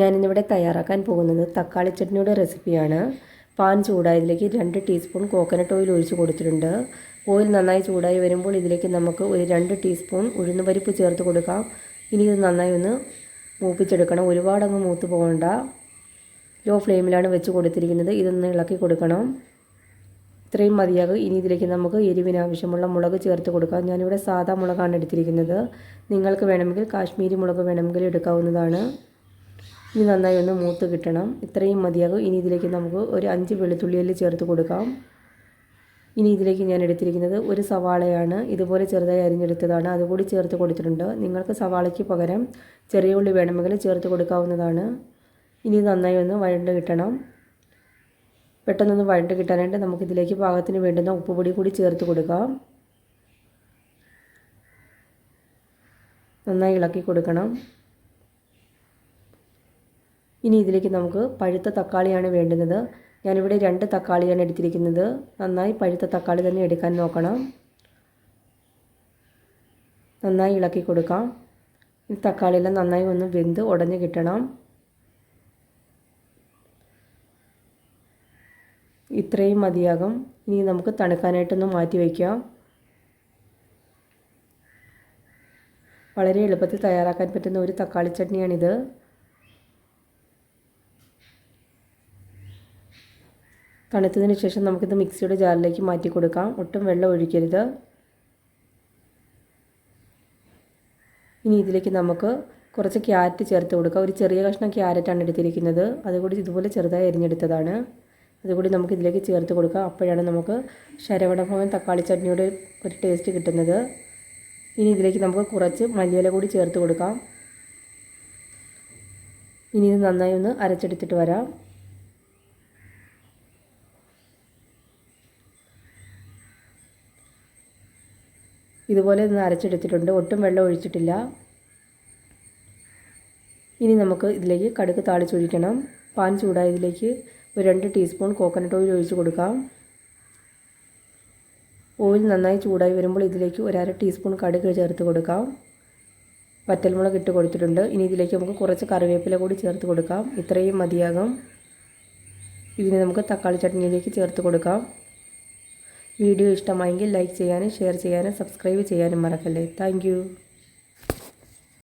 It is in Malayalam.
ഞാനിന്നിവിടെ തയ്യാറാക്കാൻ പോകുന്നത് തക്കാളി ചട്നിയുടെ റെസിപ്പിയാണ്. പാൻ ചൂടായതിലേക്ക് രണ്ട് ടീസ്പൂൺ കോക്കനട്ട് ഓയിൽ ഒഴിച്ച് കൊടുത്തിട്ടുണ്ട്. ഓയിൽ നന്നായി ചൂടായി വരുമ്പോൾ ഇതിലേക്ക് നമുക്ക് ഒരു രണ്ട് ടീസ്പൂൺ ഉഴുന്ന് പരിപ്പ് ചേർത്ത് കൊടുക്കാം. ഇനി ഇത് നന്നായി ഒന്ന് മൂപ്പിച്ചെടുക്കണം. ഒരുപാടങ്ങ് മൂത്ത് പോകണ്ട. ലോ ഫ്ലെയിമിലാണ് വെച്ച് കൊടുത്തിരിക്കുന്നത്. ഇതൊന്ന് ഇളക്കി കൊടുക്കണം. ഇത്രയും മതിയാകും. ഇനി ഇതിലേക്ക് നമുക്ക് എരിവിനാവശ്യമുള്ള മുളക് ചേർത്ത് കൊടുക്കാം. ഞാനിവിടെ സാധാ മുളകാണ് എടുത്തിരിക്കുന്നത്. നിങ്ങൾക്ക് വേണമെങ്കിൽ കാശ്മീരി മുളക് വേണമെങ്കിൽ എടുക്കാവുന്നതാണ്. ഇനി നന്നായി ഒന്ന് മൂത്ത് കിട്ടണം. ഇത്രയും മതിയാകും. ഇനി ഇതിലേക്ക് നമുക്ക് ഒരു അഞ്ച് വെളുത്തുള്ളിയിൽ ചേർത്ത് കൊടുക്കാം. ഇനി ഇതിലേക്ക് ഞാൻ എടുത്തിരിക്കുന്നത് ഒരു സവാളയാണ്. ഇതുപോലെ ചെറുതായി അരിഞ്ഞെടുത്തതാണ്. അതുകൂടി ചേർത്ത് കൊടുത്തിട്ടുണ്ട്. നിങ്ങൾക്ക് സവാളയ്ക്ക് പകരം ചെറിയ ഉള്ളി വേണമെങ്കിൽ ചേർത്ത് കൊടുക്കാവുന്നതാണ്. ഇനി നന്നായി ഒന്ന് വഴണ്ട് കിട്ടണം. പെട്ടെന്നൊന്ന് വഴണ്ട് കിട്ടാനായിട്ട് നമുക്കിതിലേക്ക് പാകത്തിന് വേണ്ടുന്ന ഉപ്പുപൊടി കൂടി ചേർത്ത് കൊടുക്കാം. നന്നായി ഇളക്കി കൊടുക്കണം. ഇനി ഇതിലേക്ക് നമുക്ക് പഴുത്ത തക്കാളിയാണ് വേണ്ടുന്നത്. ഞാനിവിടെ രണ്ട് തക്കാളിയാണ് എടുത്തിരിക്കുന്നത്. നന്നായി പഴുത്ത തക്കാളി തന്നെ എടുക്കാൻ നോക്കണം. നന്നായി ഇളക്കി കൊടുക്കാം. ഈ തക്കാളിയെല്ലാം നന്നായി ഒന്ന് വെന്ത് ഉടഞ്ഞ് കിട്ടണം. ഇത്രയും മതിയാകും. ഇനി നമുക്ക് തണുക്കാനായിട്ടൊന്ന് മാറ്റി വയ്ക്കാം. വളരെ എളുപ്പത്തിൽ തയ്യാറാക്കാൻ പറ്റുന്ന ഒരു തക്കാളി ചട്നിയാണിത്. തണുത്തതിന് ശേഷം നമുക്കിത് മിക്സിയുടെ ജാറിലേക്ക് മാറ്റി കൊടുക്കാം. ഒട്ടും വെള്ളം ഒഴിക്കരുത്. ഇനി ഇതിലേക്ക് നമുക്ക് കുറച്ച് ക്യാരറ്റ് ചേർത്ത് കൊടുക്കാം. ഒരു ചെറിയ കഷ്ണം ക്യാരറ്റാണ് എടുത്തിരിക്കുന്നത്. അതുകൂടി ഇതുപോലെ ചെറുതായി എരിഞ്ഞെടുത്തതാണ് അതുകൂടി നമുക്ക് ഇതിലേക്ക് ചേർത്ത് കൊടുക്കാം. അപ്പോഴാണ് നമുക്ക് ശരവണഭവൻ തക്കാളി ചട്നിയുടെ ഒരു ടേസ്റ്റ് കിട്ടുന്നത്. ഇനി ഇതിലേക്ക് നമുക്ക് കുറച്ച് മല്ലിയില കൂടി ചേർത്ത് കൊടുക്കാം. ഇനി ഇത് നന്നായി ഒന്ന് അരച്ചെടുത്തിട്ട് വരാം. ഇതുപോലെ ഒന്ന് അരച്ചെടുത്തിട്ടുണ്ട്. ഒട്ടും വെള്ളം ഒഴിച്ചിട്ടില്ല. ഇനി നമുക്ക് ഇതിലേക്ക് കടുക് താളിച്ചൊഴിക്കണം. പാൻ ചൂടായതിലേക്ക് ഒരു രണ്ട് ടീസ്പൂൺ കോക്കനട്ട് ഓയിൽ ഒഴിച്ച് കൊടുക്കാം. ഓയിൽ നന്നായി ചൂടായി വരുമ്പോൾ ഇതിലേക്ക് ഒരു അര ടീസ്പൂൺ കടുക് ചേർത്ത് കൊടുക്കാം. വറ്റൽമുളക് ഇട്ട് കൊടുത്തിട്ടുണ്ട്. ഇനി ഇതിലേക്ക് നമുക്ക് കുറച്ച് കറിവേപ്പില കൂടി ചേർത്ത് കൊടുക്കാം. ഇത്രയും മതിയാകും. ഇതിനെ നമുക്ക് തക്കാളി ചട്നിയിലേക്ക് ചേർത്ത് കൊടുക്കാം. വീഡിയോ ഇഷ്ടമായെങ്കിൽ ലൈക്ക് ചെയ്യാനും ഷെയർ ചെയ്യാനും സബ്സ്ക്രൈബ് ചെയ്യാനും മറക്കല്ലേ. താങ്ക്